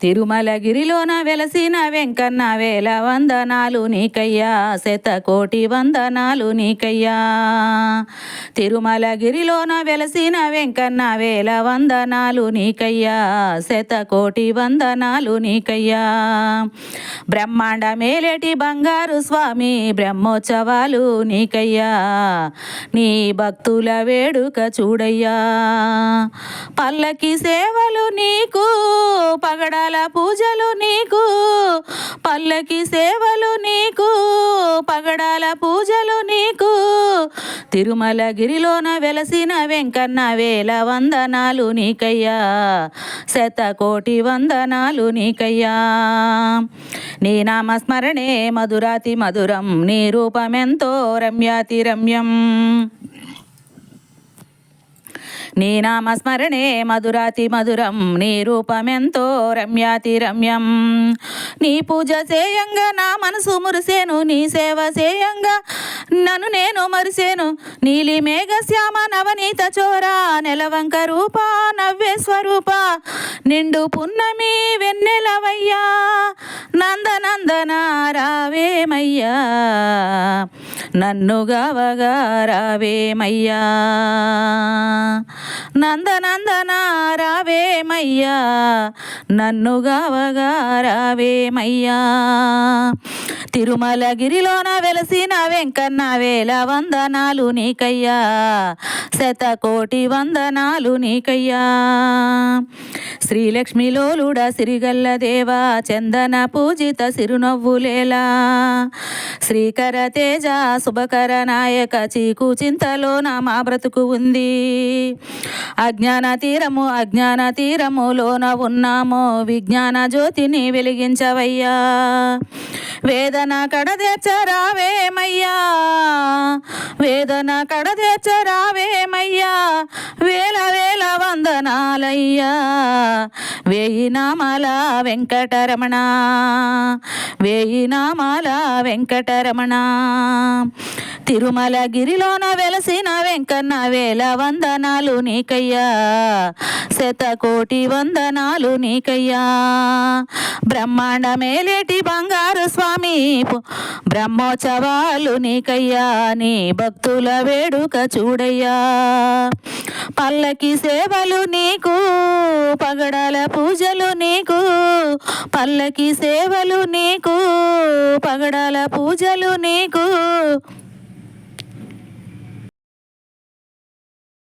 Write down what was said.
తిరుమలగిరిలోన వెలసిన వెంకన్న వేల వందనాలు నీకయ్యా శతకోటి వందనాలు నీకయ్యా. తిరుమలగిరిలోన వెలసిన వెంకన్న వేల వందనాలు నీకయ్యా శతకోటి వందనాలు నీకయ్యా. బ్రహ్మాండ మేలేటి బంగారు స్వామి బ్రహ్మోత్సవాలు నీకయ్యా. నీ భక్తుల వేడుక చూడయ్యా. పల్లకి సేవలు నీకు పగడాల పూజలు నీకు పల్లకి సేవలు నీకు పగడాల పూజలు నీకు. తిరుమలగిరిలోన వెలసిన వెంకన్న వేల వందనాలు నీకయ్యా శతకోటి వందనాలు నీకయ్యా. నీ నామస్మరణే మధురాతి మధురం నీ రూపమెంతో రమ్యాతి రమ్యం నీ నామస్మరణే మధురాతి మధురం నీ రూపమెంతో రమ్యాతి రమ్యం. నీ పూజ చేయంగా నా మనసు మురిసేను నీ సేవ చేయంగా నన్ను నేను మరిసేను. నీలి మేఘ శ్యామ నవనీత చోరా నెలవంక రూప నవ్వే స్వరూప నిండు పున్నమి వెన్నెలవయ్యా నందనందన రావేమయ్యా నన్ను గవగా రావేమయ్యా. నందనందన రావేమయ్యా? నన్ను గావగా రావేమయ్యా? తిరుమలగిరిలోన వెలసిన వెంకన్న వేల వందనాలు నీకయ్యా. శతకోటి వందనాలు నీకయ్యా. శ్రీలక్ష్మిలోలుడ సిరిగల్ల దేవా చందన పూజిత సిరునవ్వులేలా శ్రీకర తేజ శుభకర నాయక చీకు చింతలోన మా బ్రతుకు ఉంది. అజ్ఞాన తీరము అజ్ఞాన తీరములోన ఉన్నాము విజ్ఞాన జ్యోతిని వెలిగించవయ్యా. వేదన కడదెచ్చరావేమయ్యా వేదన కడదెచ్చరావేమయ్యా వేల వేల వందనాలయ్యా. వేయి నామాల వెంకటరమణ. వేయి నామాల వెంకటరమణ. తిరుమలగిరిలోన వెలసిన వెంకన్న వేల వందనాలు నీకయ్యా. శతకోటి వందనాలు నీకయ్యా. బ్రహ్మాండ మేలేటి బంగారు స్వామి బ్రహ్మోత్సవాలు నీకయ్యా నీ భక్తుల వేడుక చూడయ్యా. పల్లకి సేవలు నీకు పగడాల పూజలు నీకు పల్లకి సేవలు నీకు పగడాల పూజలు నీకు.